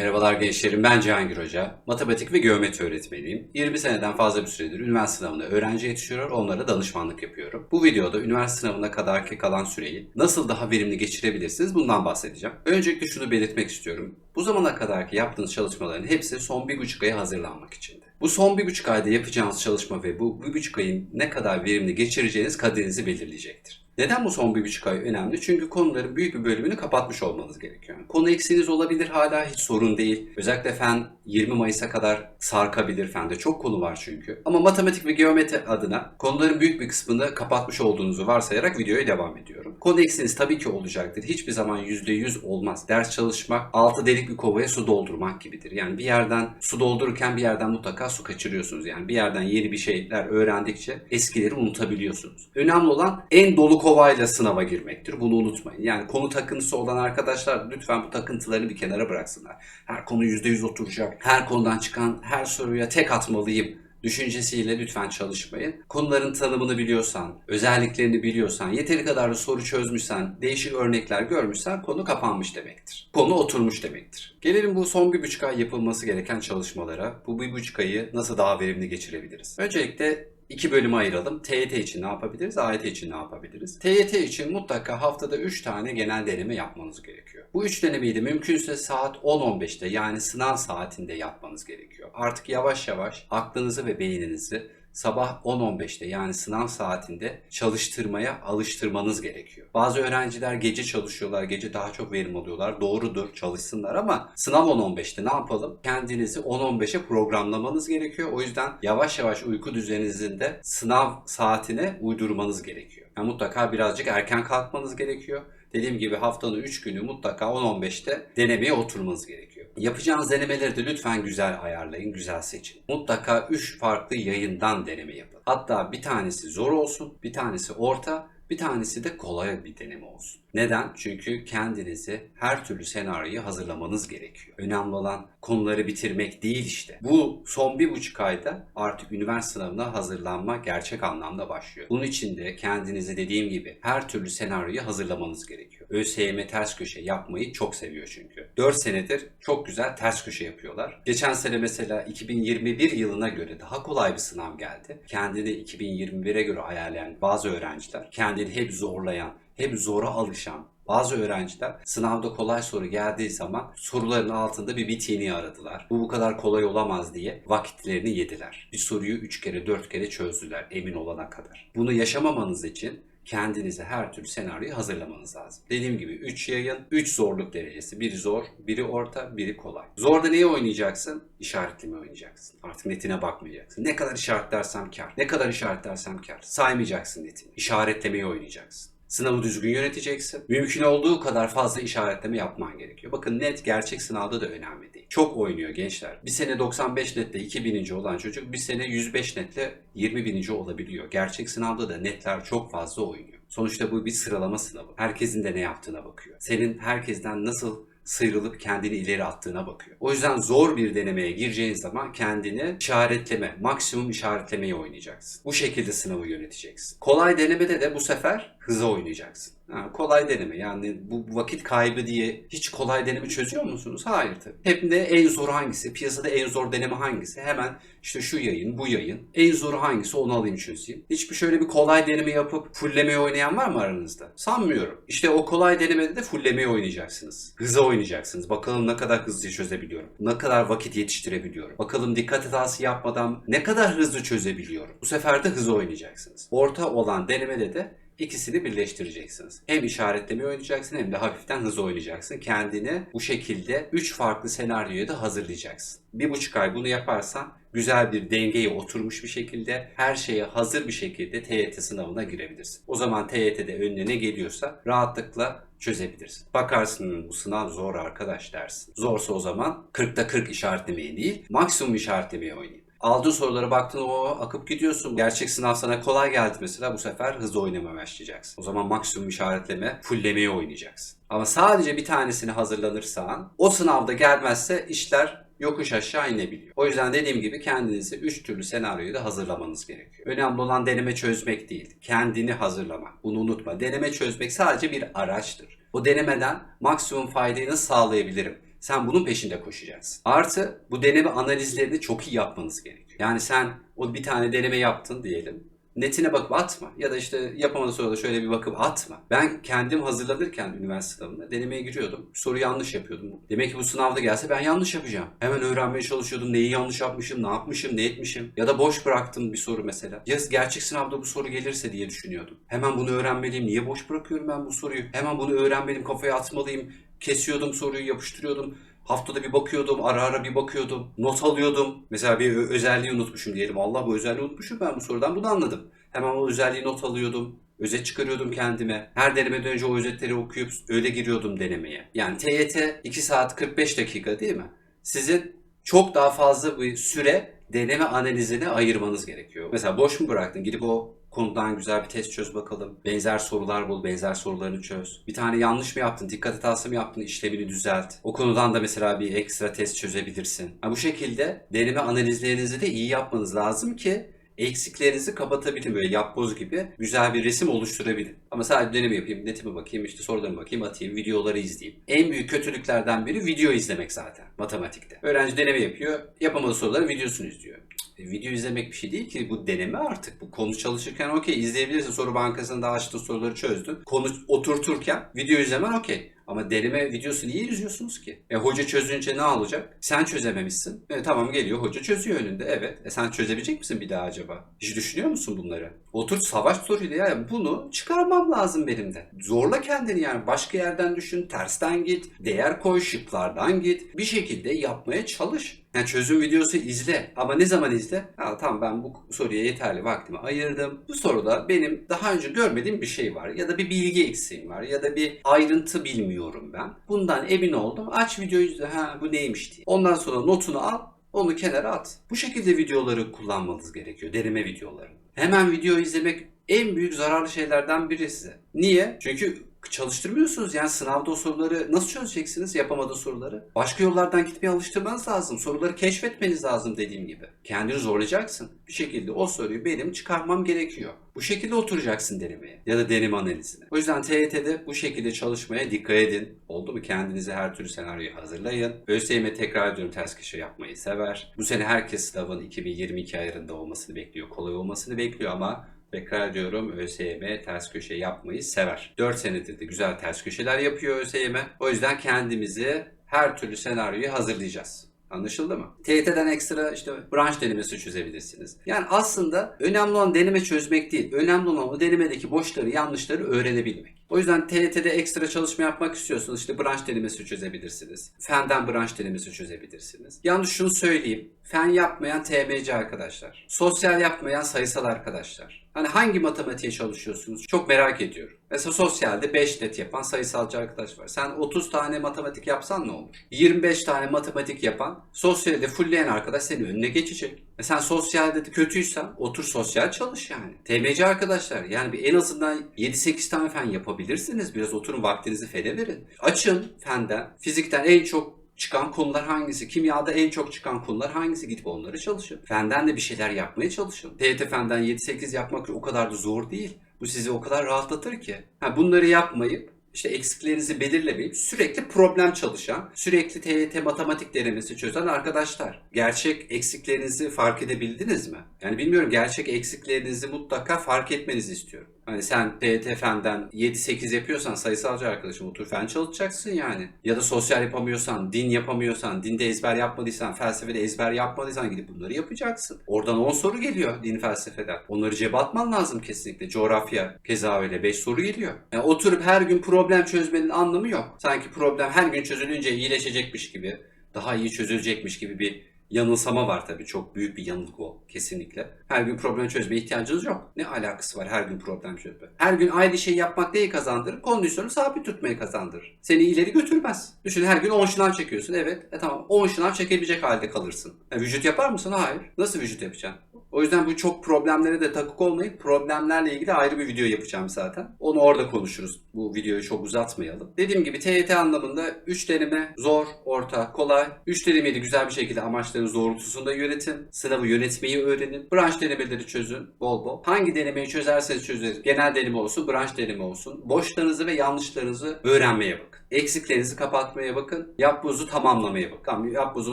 Merhabalar gençlerim, ben Cihangir Hoca. Matematik ve geometri öğretmeniyim. 20 seneden fazla bir süredir üniversite sınavına öğrenci yetiştiriyor, onlara danışmanlık yapıyorum. Bu videoda üniversite sınavına kadarki kalan süreyi nasıl daha verimli geçirebilirsiniz bundan bahsedeceğim. Öncelikle şunu belirtmek istiyorum. Bu zamana kadarki yaptığınız çalışmaların hepsi son bir buçuk aya hazırlanmak içindi. Bu son bir buçuk ayda yapacağınız çalışma ve bu bir buçuk ayın ne kadar verimli geçireceğiniz kaderinizi belirleyecektir. Neden bu son bir buçuk ay önemli? Çünkü konuların büyük bir bölümünü kapatmış olmanız gerekiyor. Konu eksiğiniz olabilir hala hiç sorun değil. Özellikle fen 20 Mayıs'a kadar sarkabilir fende. Çok konu var çünkü. Ama matematik ve geometri adına konuların büyük bir kısmını kapatmış olduğunuzu varsayarak videoya devam ediyorum. Konu eksiğiniz tabii ki olacaktır. Hiçbir zaman %100 olmaz. Ders çalışmak altı delik bir kovaya su doldurmak gibidir. Yani bir yerden su doldururken bir yerden mutlaka su kaçırıyorsunuz. Yani bir yerden yeni bir şeyler öğrendikçe eskileri unutabiliyorsunuz. Önemli olan en dolu kovayla sınava girmektir. Bunu unutmayın. Yani konu takıntısı olan arkadaşlar lütfen bu takıntılarını bir kenara bıraksınlar. Her konu %100 oturacak. Her konudan çıkan her soruya tek atmalıyım düşüncesiyle lütfen çalışmayın. Konuların tanımını biliyorsan, özelliklerini biliyorsan, yeteri kadar da soru çözmüşsen, değişik örnekler görmüşsen konu kapanmış demektir. Konu oturmuş demektir. Gelelim bu son bir buçuk ay yapılması gereken çalışmalara. Bu bir buçuk ayı nasıl daha verimli geçirebiliriz? Öncelikle iki bölüme ayıralım. TYT için ne yapabiliriz? AYT için ne yapabiliriz? TYT için mutlaka haftada 3 tane genel deneme yapmanız gerekiyor. Bu 3 denemeyi de mümkünse saat 10-15'te yani sınav saatinde yapmanız gerekiyor. Artık yavaş yavaş aklınızı ve beyninizi sabah 10-15'te yani sınav saatinde çalıştırmaya alıştırmanız gerekiyor. Bazı öğrenciler gece çalışıyorlar, gece daha çok verim alıyorlar. Doğrudur, çalışsınlar ama sınav 10-15'te ne yapalım? Kendinizi 10-15'e programlamanız gerekiyor. O yüzden yavaş yavaş uyku düzeninizin de sınav saatine uydurmanız gerekiyor. Yani mutlaka birazcık erken kalkmanız gerekiyor. Dediğim gibi haftanın 3 günü mutlaka 10-15'te denemeye oturmanız gerekiyor. Yapacağınız denemeleri de lütfen güzel ayarlayın, güzel seçin. Mutlaka 3 farklı yayından deneme yapın. Hatta bir tanesi zor olsun, bir tanesi orta, bir tanesi de kolay bir deneme olsun. Neden? Çünkü kendinizi her türlü senaryoyu hazırlamanız gerekiyor. Önemli olan konuları bitirmek değil işte. Bu son bir buçuk ayda artık üniversite sınavına hazırlanma gerçek anlamda başlıyor. Bunun için de kendinizi dediğim gibi her türlü senaryoyu hazırlamanız gerekiyor. ÖSYM ters köşe yapmayı çok seviyor çünkü. 4 senedir çok güzel ters köşe yapıyorlar. Geçen sene mesela 2021 yılına göre daha kolay bir sınav geldi. Kendini 2021'e göre ayarlayan bazı öğrenciler, kendini hep zorlayan, hep zora alışan bazı öğrenciler sınavda kolay soru geldiği zaman soruların altında bir bitini aradılar. Bu bu kadar kolay olamaz diye vakitlerini yediler. Bir soruyu 3 kere 4 kere çözdüler emin olana kadar. Bunu yaşamamanız için kendinize her türlü senaryoyu hazırlamanız lazım. Dediğim gibi 3 yayın, 3 zorluk derecesi. Biri zor, biri orta, biri kolay. Zorda neyi oynayacaksın? İşaretleme oynayacaksın. Artık netine bakmayacaksın. Ne kadar işaretlersem kar. Ne kadar işaretlersem kar. Saymayacaksın netini. İşaretlemeyi oynayacaksın. Sınavı düzgün yöneteceksin. Mümkün olduğu kadar fazla işaretleme yapman gerekiyor. Bakın net gerçek sınavda da önemli değil. Çok oynuyor gençler. Bir sene 95 netle 2000. olan çocuk bir sene 105 netle 20 bininci olabiliyor. Gerçek sınavda da netler çok fazla oynuyor. Sonuçta bu bir sıralama sınavı. Herkesin de ne yaptığına bakıyor. Senin herkesten nasıl sıyrılıp kendini ileri attığına bakıyor. O yüzden zor bir denemeye gireceğin zaman kendini işaretleme, maksimum işaretlemeyi oynayacaksın. Bu şekilde sınavı yöneteceksin. Kolay denemede de bu sefer hıza oynayacaksın. Ha, kolay deneme yani bu vakit kaybı diye hiç kolay deneme çözüyor musunuz? Hayır tabii. Hep de en zor hangisi? Piyasada en zor deneme hangisi? Hemen işte şu yayın, bu yayın. En zoru hangisi onu alayım çözeyim. Hiçbir şöyle bir kolay deneme yapıp fullemeye oynayan var mı aranızda? Sanmıyorum. İşte o kolay denemede de fullemeye oynayacaksınız. Hıza oynayacaksınız. Bakalım ne kadar hızlı çözebiliyorum. Ne kadar vakit yetiştirebiliyorum. Bakalım dikkat hatası yapmadan ne kadar hızlı çözebiliyorum. Bu sefer de hıza oynayacaksınız. Orta olan denemede de İkisini birleştireceksiniz. Hem işaretleme oynayacaksın hem de hafiften hız oynayacaksın. Kendini bu şekilde 3 farklı senaryoya da hazırlayacaksın. Bir buçuk ay bunu yaparsan güzel bir dengeye oturmuş bir şekilde her şeye hazır bir şekilde TYT sınavına girebilirsin. O zaman TYT'de önüne ne geliyorsa rahatlıkla çözebilirsin. Bakarsın bu sınav zor arkadaş dersin. Zorsa o zaman 40'ta 40 işaretlemeyi değil maksimum işaretlemeyi oynayayım. Aldığın sorulara baktın o akıp gidiyorsun. Gerçek sınav sana kolay geldi mesela bu sefer hızlı oynamaya başlayacaksın. O zaman maksimum işaretleme, fulllemeyi oynayacaksın. Ama sadece bir tanesini hazırlanırsan o sınavda gelmezse işler yokuş aşağı inebiliyor. O yüzden dediğim gibi kendinizi 3 türlü senaryoyu da hazırlamanız gerekiyor. Önemli olan deneme çözmek değil, kendini hazırlamak. Bunu unutma. Deneme çözmek sadece bir araçtır. O denemeden maksimum faydayı nasıl sağlayabilirim? Sen bunun peşinde koşacaksın. Artı bu deneme analizlerini çok iyi yapmanız gerekiyor. Yani sen o bir tane deneme yaptın diyelim. Netine bakıp atma. Ya da işte yapamadı sonra da şöyle bir bakıp atma. Ben kendim hazırlanırken üniversite sınavında denemeye giriyordum. Soru yanlış yapıyordum. Demek ki bu sınavda gelse ben yanlış yapacağım. Hemen öğrenmeye çalışıyordum. Neyi yanlış yapmışım, ne yapmışım, ne etmişim. Ya da boş bıraktım bir soru mesela. Ya gerçek sınavda bu soru gelirse diye düşünüyordum. Hemen bunu öğrenmeliyim. Niye boş bırakıyorum ben bu soruyu? Hemen bunu öğrenmeliyim, kafaya atmalıyım. Kesiyordum soruyu, yapıştırıyordum. Haftada bir bakıyordum, ara ara bir bakıyordum, not alıyordum. Mesela bir özelliği unutmuşum diyelim. Allah bu özelliği unutmuşum ben bu sorudan bunu anladım. Hemen o özelliği not alıyordum. Özet çıkarıyordum kendime. Her denemeden önce o özetleri okuyup öyle giriyordum denemeye. Yani TYT 2 saat 45 dakika değil mi? Sizin çok daha fazla bir süre deneme analizine ayırmanız gerekiyor. Mesela boş mu bıraktın? Gidip o konudan güzel bir test çöz bakalım. Benzer sorular bul, benzer sorularını çöz. Bir tane yanlış mı yaptın, dikkat hatası mı yaptın, işlemini düzelt. O konudan da mesela bir ekstra test çözebilirsin. Ha, bu şekilde deneme analizlerinizi de iyi yapmanız lazım ki eksiklerinizi kapatabilin böyle yapboz gibi güzel bir resim oluşturabilin. Ama sadece deneme yapayım, netime bakayım, işte sorularıma bakayım, atayım, videoları izleyeyim. En büyük kötülüklerden biri video izlemek zaten matematikte. Öğrenci deneme yapıyor, yapamadığı soruların videosunu izliyor. E, Video izlemek bir şey değil ki bu deneme artık. Bu konu çalışırken okey izleyebilirsin. Soru bankasında açtın soruları çözdün. Konu oturturken video izlemen okey. Ama deneme videosu niye izliyorsunuz ki? E hoca çözünce ne olacak? Sen çözememişsin. E tamam geliyor hoca çözüyor önünde. Evet. E sen çözebilecek misin bir daha acaba? Hiç düşünüyor musun bunları? Otur savaş soruyla ya bunu çıkarmam lazım benim de. Zorla kendini yani başka yerden düşün, tersten git, değer koy, şıklardan git. Bir şekilde yapmaya çalış. Yani çözüm videosu izle. Ama ne zaman izle? Ha, tamam ben bu soruya yeterli vaktimi ayırdım. Bu soruda benim daha önce görmediğim bir şey var. Ya da bir bilgi eksiğim var. Ya da bir ayrıntı bilmiyorum ben. Bundan emin oldum. Aç videoyu izle. Ha bu neymiş diye. Ondan sonra notunu al. Onu kenara at. Bu şekilde videoları kullanmanız gerekiyor. Deneme videoları. Hemen video izlemek en büyük zararlı şeylerden biri size. Niye? Çünkü çalıştırmıyorsunuz. Yani sınavda o soruları nasıl çözeceksiniz yapamadığı soruları? Başka yollardan gitmeye alıştırmanız lazım. Soruları keşfetmeniz lazım dediğim gibi. Kendini zorlayacaksın. Bir şekilde o soruyu benim çıkarmam gerekiyor. Bu şekilde oturacaksın denemeye ya da deneme analizine. O yüzden TYT'de bu şekilde çalışmaya dikkat edin. Oldu mu? Kendinize her türlü senaryoyu hazırlayın. ÖSYM tekrar ediyorum ters köşe yapmayı sever. Bu sene herkes sınavın 2022 ayarında olmasını bekliyor. Kolay olmasını bekliyor ama Tekrar ediyorum ÖSYM ters köşe yapmayı sever. 4 senedir de güzel ters köşeler yapıyor ÖSYM. O yüzden kendimizi her türlü senaryoyu hazırlayacağız. Anlaşıldı mı? TYT'den ekstra işte branş denemesi çözebilirsiniz. Yani aslında önemli olan deneme çözmek değil. Önemli olan o denemedeki boşları, yanlışları öğrenebilmek. O yüzden TYT'de ekstra çalışma yapmak istiyorsanız işte branş denemesi çözebilirsiniz. Fenden branş denemesi çözebilirsiniz. Yalnız şunu söyleyeyim. Fen yapmayan TMC arkadaşlar. Sosyal yapmayan sayısal arkadaşlar. Hani hangi matematiğe çalışıyorsunuz? Çok merak ediyorum. Mesela sosyalde 5 net yapan sayısalcı arkadaş var. Sen 30 tane matematik yapsan ne olur? 25 tane matematik yapan, sosyalde fullleyen arkadaş senin önüne geçecek. E sen sosyalde de kötüysen otur sosyal çalış yani. TMC arkadaşlar yani bir en azından 7-8 tane fen yapabilirsiniz. Biraz oturun vaktinizi fene verin. Açın fenden, fizikten en çok çıkan konular hangisi? Kimyada en çok çıkan konular hangisi? Gidip onları çalışın. Fenden de bir şeyler yapmaya çalışın. TYT fenden 7-8 yapmak o kadar da zor değil. Bu sizi o kadar rahatlatır ki. Ha, bunları yapmayıp işte eksiklerinizi belirlemeyip sürekli problem çalışan, sürekli TYT matematik denemesi çözen arkadaşlar. Gerçek eksiklerinizi fark edebildiniz mi? Yani bilmiyorum gerçek eksiklerinizi mutlaka fark etmenizi istiyorum. Hani sen TYT fenden 7-8 yapıyorsan sayısalcı arkadaşım otur fen çalışacaksın yani. Ya da sosyal yapamıyorsan, din yapamıyorsan, dinde ezber yapmadıysan, felsefede ezber yapmadıysan gidip bunları yapacaksın. Oradan 10 soru geliyor din felsefeden. Onları cebe atman lazım kesinlikle. Coğrafya keza öyle 5 soru geliyor. Yani oturup her gün problem çözmenin anlamı yok. Sanki problem her gün çözülünce iyileşecekmiş gibi, daha iyi çözülecekmiş gibi bir yanılsama var tabii. Çok büyük bir yanılgı o kesinlikle. Her gün problem çözmeye ihtiyacınız yok. Ne alakası var her gün problem çözme? Her gün aynı şeyi yapmak neyi kazandırır? Kondisyonu sabit tutmayı kazandırır. Seni ileri götürmez. Düşün her gün 10 şınav çekiyorsun. Evet. E tamam 10 şınav çekebilecek halde kalırsın. E, vücut yapar mısın? Hayır. Nasıl vücut yapacaksın? O yüzden bu çok problemlere de takık olmayıp problemlerle ilgili ayrı bir video yapacağım zaten. Onu orada konuşuruz. Bu videoyu çok uzatmayalım. Dediğim gibi TYT anlamında 3 deneme zor, orta, kolay. 3 denemeyi de güzel bir şekilde amaçlarınız doğrultusunda yönetin. Sınavı yönetmeyi öğrenin. Branş denemeleri çözün bol bol. Hangi denemeyi çözerseniz çözün. Genel deneme olsun, branş deneme olsun. Boşlarınızı ve yanlışlarınızı öğrenmeye bakın. Eksiklerinizi kapatmaya bakın. Yapbozu tamamlamaya bakın. Tamam yapbozun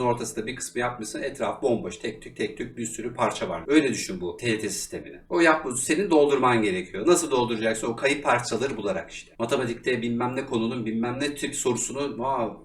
ortasında bir kısmı yapmışsın. Etraf bomboş. Tek tük tek tük bir sürü parça var. Öyle düşün bu TYT sistemini. O yapbozu senin doldurman gerekiyor. Nasıl dolduracaksın? O kayıp parçaları bularak işte. Matematikte bilmem ne konunun bilmem ne tip sorusunu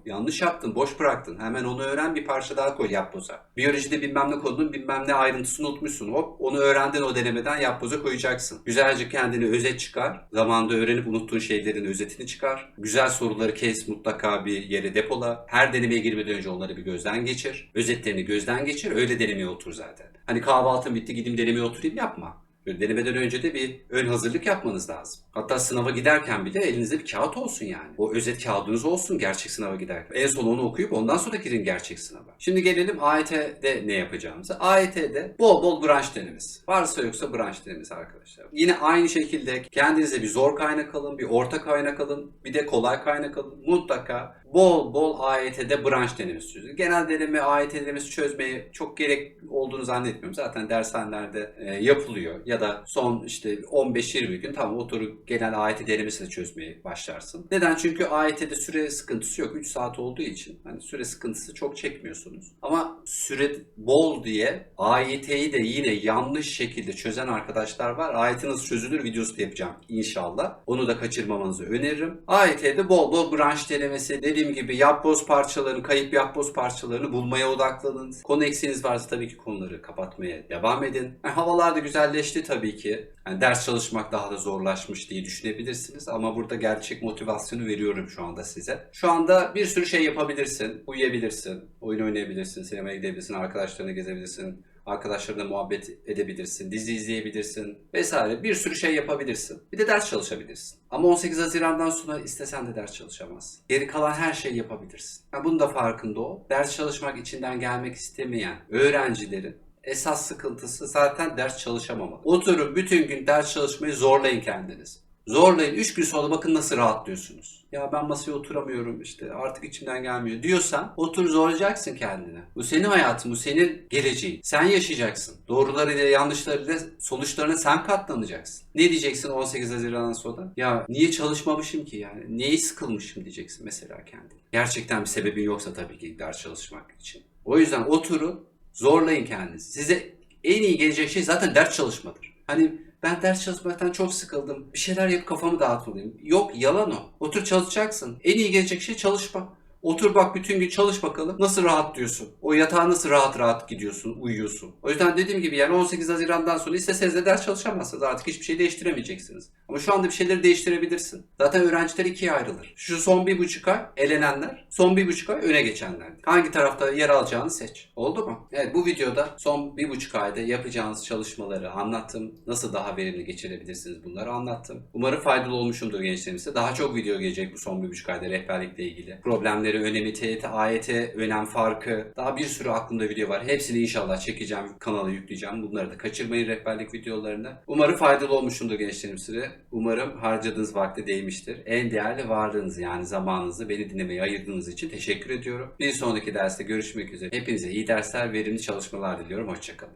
yanlış yaptın, boş bıraktın. Hemen onu öğren bir parça daha koy yapboza. Biyolojide bilmem ne konunun bilmem ne ayrıntısını unutmuşsun. Hop onu öğrendin o denemeden yapboza koyacaksın. Güzelce kendini özet çıkar. Zamanında öğrenip unuttuğun şeylerin özetini çıkar. Güzel soruları kes mutlaka bir yere depola. Her denemeye girmeden önce onları bir gözden geçir. Özetlerini gözden geçir. Öyle denemeye otur zaten. Hani kahvaltım bitti gideyim denemeye oturayım yapma. Denemeden önce de bir ön hazırlık yapmanız lazım. Hatta sınava giderken bile elinizde bir kağıt olsun yani. O özet kağıdınız olsun gerçek sınava giderken. En son onu okuyup ondan sonra girin gerçek sınava. Şimdi gelelim AYT'de ne yapacağımıza. AYT'de bol bol branş denemesi. Varsa yoksa branş denemesi arkadaşlar. Yine aynı şekilde kendinize bir zor kaynak alın, bir orta kaynak alın, bir de kolay kaynak alın. Mutlaka bol bol AYT'de branş denemesi çözün. Genel deneme AYT denemesi çözmeye çok gerek olduğunu zannetmiyorum. Zaten dershanelerde e, yapılıyor. Ya da son işte 15-20 gün tamam oturup genel AYT denemesini çözmeye başlarsın. Neden? Çünkü AYT'de süre sıkıntısı yok. 3 saat olduğu için hani süre sıkıntısı çok çekmiyorsunuz. Ama süre bol diye AYT'yi de yine yanlış şekilde çözen arkadaşlar var. AYT nasıl çözülür videosu da yapacağım inşallah. Onu da kaçırmamanızı öneririm. AYT'de bol bol branş denemesi dediğim gibi yapboz parçalarını, kayıp yapboz parçalarını bulmaya odaklanın. Konu eksiğiniz varsa tabii ki konuları kapatmaya devam edin. Yani havalar da güzelleşti tabii ki. Yani ders çalışmak daha da zorlaşmış diye düşünebilirsiniz ama burada gerçek motivasyonu veriyorum şu anda size. Şu anda bir sürü şey yapabilirsin. Uyuyabilirsin, oyun oynayabilirsin, sinemaya gidebilirsin, arkadaşlarına gezebilirsin, arkadaşlarına muhabbet edebilirsin, dizi izleyebilirsin vesaire bir sürü şey yapabilirsin. Bir de ders çalışabilirsin. Ama 18 Haziran'dan sonra istesen de ders çalışamazsın. Geri kalan her şeyi yapabilirsin. Yani bunun da farkında ol. Ders çalışmak içinden gelmek istemeyen öğrencilerin esas sıkıntısı zaten ders çalışamama. Oturun bütün gün ders çalışmayı zorlayın kendiniz. Zorlayın. 3 gün sonra bakın nasıl rahatlıyorsunuz. Ya ben masaya oturamıyorum işte artık içimden gelmiyor diyorsan otur zorlayacaksın kendini. Bu senin hayatın, bu senin geleceğin. Sen yaşayacaksın. Doğrularıyla yanlışlarıyla sonuçlarına sen katlanacaksın. Ne diyeceksin 18 Haziran'dan sonra? Ya niye çalışmamışım ki yani? Neyi sıkılmışım diyeceksin mesela kendine. Gerçekten bir sebebin yoksa tabii ki ders çalışmak için. O yüzden oturun, zorlayın kendinizi. Size en iyi gelecek şey zaten ders çalışmadır. Hani ben ders çalışmaktan çok sıkıldım. Bir şeyler yapıp kafamı dağıtmalıyım. Yok yalan o. Otur çalışacaksın. En iyi gelecek şey çalışma. Otur bak bütün gün çalış bakalım. Nasıl rahat diyorsun? O yatağa nasıl rahat rahat gidiyorsun, uyuyorsun? O yüzden dediğim gibi yani 18 Haziran'dan sonra isteseniz de ders çalışamazsınız. Artık hiçbir şey değiştiremeyeceksiniz. Ama şu anda bir şeyleri değiştirebilirsin. Zaten öğrenciler ikiye ayrılır. Şu son bir buçuk ay elenenler, son bir buçuk ay öne geçenler. Hangi tarafta yer alacağını seç. Oldu mu? Evet bu videoda son bir buçuk ayda yapacağınız çalışmaları anlattım. Nasıl daha verimli geçirebilirsiniz bunları anlattım. Umarım faydalı olmuşumdur gençlerimize. Daha çok video gelecek bu son bir buçuk ayda rehberlikle ilgili. Problemleri, önemi, TYT, AYT, önem farkı. Daha bir sürü aklımda video var. Hepsini inşallah çekeceğim, kanala yükleyeceğim. Bunları da kaçırmayın rehberlik videolarını. Umarım faydalı olmuşumdur gençlerimize. Umarım harcadığınız vakte değmiştir. En değerli varlığınızı yani zamanınızı beni dinlemeye ayırdığınız için teşekkür ediyorum. Bir sonraki derste görüşmek üzere. Hepinize iyi dersler, verimli çalışmalar diliyorum. Hoşçakalın.